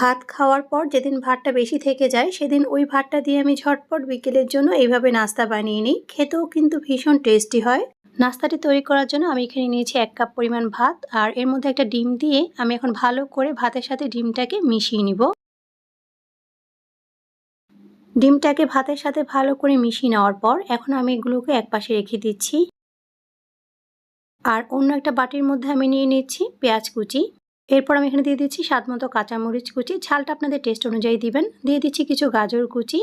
ভাত খাওয়ার পর যেদিন ভাতটা বেশি থেকে যায়, সেদিন ওই ভাতটা দিয়ে আমি ঝটপট বিকেলের জন্য এইভাবে নাস্তা বানিয়ে নিই। খেতেও কিন্তু ভীষণ টেস্টি হয়। নাস্তাটি তৈরি করার জন্য আমি এখানে নিয়েছি এক কাপ পরিমাণ ভাত আর এর মধ্যে একটা ডিম দিয়ে আমি এখন ভালো করে ভাতের সাথে ডিমটাকে মিশিয়ে নিব। ডিমটাকে ভাতের সাথে ভালো করে মিশিয়ে নেওয়ার পর এখন আমি এগুলোকে এক পাশে রেখে দিচ্ছি। আর অন্য একটা বাটির মধ্যে আমি নিয়ে নিচ্ছি পেঁয়াজ কুচি। এরপর আমি এখানে দিয়ে দিচ্ছি স্বাদ মতো কাঁচামরিচ কুচি। ঝালটা আপনাদের টেস্ট অনুযায়ী দিবেন। দিয়ে দিচ্ছি কিছু গাজর কুচি।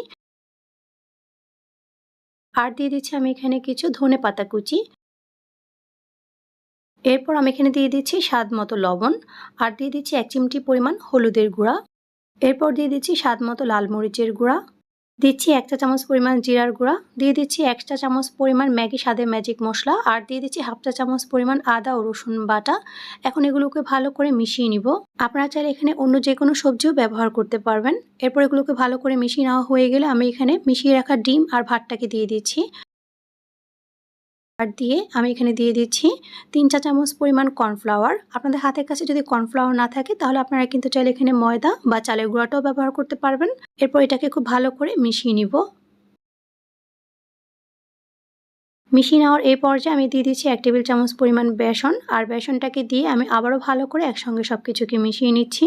আর দিয়ে দিচ্ছি আমি এখানে কিছু ধনে পাতা কুচি। এরপর আমি এখানে দিয়ে দিচ্ছি স্বাদ মতো লবণ। আর দিয়ে দিচ্ছি এক চিমটি পরিমাণ হলুদের গুঁড়া। এরপর দিয়ে দিচ্ছি স্বাদ মতো লাল মরিচের গুঁড়া। দিচ্ছি একটা চামচ পরিমাণ জিরার গুঁড়া, দিয়ে দিচ্ছি একটা চামচ পরিমাণ ম্যাগি স্বাদের ম্যাজিক মশলা, আর দিয়ে দিচ্ছি হাফ চা চামচ পরিমাণ আদা ও রসুন বাটা। এখন এগুলোকে ভালো করে মিশিয়ে নিব। আপনারা চাইলে এখানে অন্য যে কোনো সবজিও ব্যবহার করতে পারবেন। এরপর এগুলোকে ভালো করে মিশিয়ে নেওয়া হয়ে গেলে আমি এখানে মিশিয়ে রাখা ডিম আর ভাতটাকে দিয়ে দিচ্ছি। আর দিয়ে আমি এখানে দিয়ে দিচ্ছি তিন চা চামচ পরিমাণ কর্নফ্লাওয়ার। আপনাদের হাতের কাছে যদি কর্নফ্লাওয়ার না থাকে, তাহলে আপনারা কিন্তু চাইলে এখানে ময়দা বা চালের গুঁড়াটাও ব্যবহার করতে পারবেন। এরপর এটাকে খুব ভালো করে মিশিয়ে নিব। মিশিয়ে নেওয়ার এই পর্যায়ে আমি দিয়ে দিচ্ছি এক টেবিল চামচ পরিমাণ বেসন। আর বেসনটাকে দিয়ে আমি আবারও ভালো করে একসঙ্গে সব কিছুকে মিশিয়ে নিচ্ছি।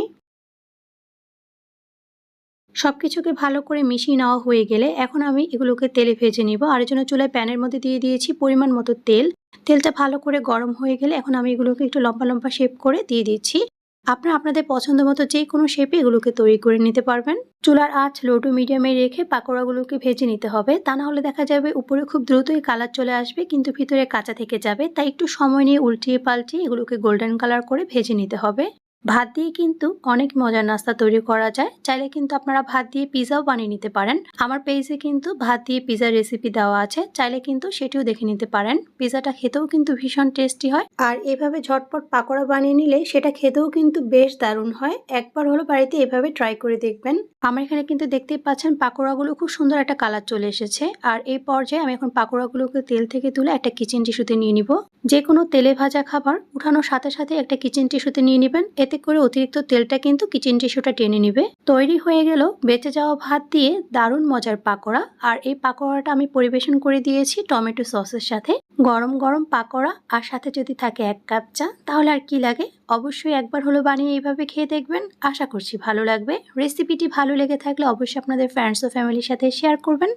সব কিছুকে ভালো করে মিশিয়ে নেওয়া হয়ে গেলে এখন আমি এগুলোকে তেলে ভেজে নিব। আর জন্য চুলায় প্যানের মধ্যে দিয়ে দিয়েছি পরিমাণ মতো তেল। তেলটা ভালো করে গরম হয়ে গেলে এখন আমি এগুলোকে একটু লম্বা লম্বা শেপ করে দিয়ে দিচ্ছি। আপনারা আপনাদের পছন্দ মতো যে কোনো শেপে এগুলোকে তৈরি করে নিতে পারবেন। চুলার আঁচ লো টু মিডিয়ামে রেখে পাকোড়াগুলোকে ভেজে নিতে হবে। তা না হলে দেখা যাবে উপরে খুব দ্রুতই কালার চলে আসবে, কিন্তু ভিতরে কাঁচা থেকে যাবে। তাই একটু সময় নিয়ে উল্টিয়ে পাল্টিয়ে এগুলোকে গোল্ডেন কালার করে ভেজে নিতে হবে। ভাত দিয়ে কিন্তু অনেক মজার নাস্তা তৈরি করা যায়। চাইলে কিন্তু আপনারা ভাত দিয়ে পিজাও বানিয়ে নিতে পারেন। আমার পেজে কিন্তু ভাত দিয়ে পিজার রেসিপি দেওয়া আছে। চাইলে কিন্তু সেটিও দেখে নিতে পারেন। পিজাটা খেতেও কিন্তু ভীষণ টেস্টি হয়। আর এভাবে ঝটপট পাকোড়া বানিয়ে নিলে সেটা খেতেও কিন্তু বেশ দারুণ হয়। একবার হলো বাড়িতে এভাবে ট্রাই করে দেখবেন। আমার এখানে কিন্তু দেখতেই পাচ্ছেন পাকোড়াগুলো খুব সুন্দর একটা কালার চলে এসেছে। আর এই পর্যায়ে আমি এখন পাকোড়াগুলোকে তেল থেকে তুলে একটা কিচেন টিস্যুতে নিয়ে নিব। যে কোনো তেলে ভাজা খাবার উঠানোর সাথে সাথে একটা কিচেন টিস্যুতে নিয়ে নেবেন। এতে করে অতিরিক্ত তেলটা কিন্তু কিচেন টিস্যুটা টেনে নিবে। তৈরি হয়ে গেল বেঁচে যাওয়া ভাত দিয়ে দারুণ মজার পাকোড়া। আর এই পাকোড়াটা আমি পরিবেশন করে দিয়েছি টমেটো সসের সাথে। গরম গরম পাকোড়া আর সাথে যদি থাকে এক কাপ চা, তাহলে আর কি লাগে? অবশ্যই একবার হলো বানিয়ে এইভাবে খেয়ে দেখবেন। আশা করছি ভালো লাগবে। রেসিপিটি ভালো লেগে থাকলে অবশ্যই আপনাদের ফ্রেন্ডস ও ফ্যামিলির সাথে শেয়ার করবেন।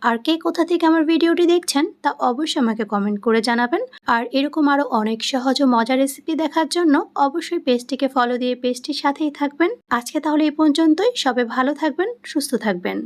আর কে কোথা থেকে আমার ভিডিওটি দেখছেন, তা অবশ্যই আমাকে কমেন্ট করে জানাবেন। আর এরকম আরও অনেক সহজ ও মজার রেসিপি দেখার জন্য অবশ্যই পেজটিকে ফলো দিয়ে পেজটির সাথেই থাকবেন। আজকে তাহলে এই পর্যন্তই। সবে ভালো থাকবেন, সুস্থ থাকবেন।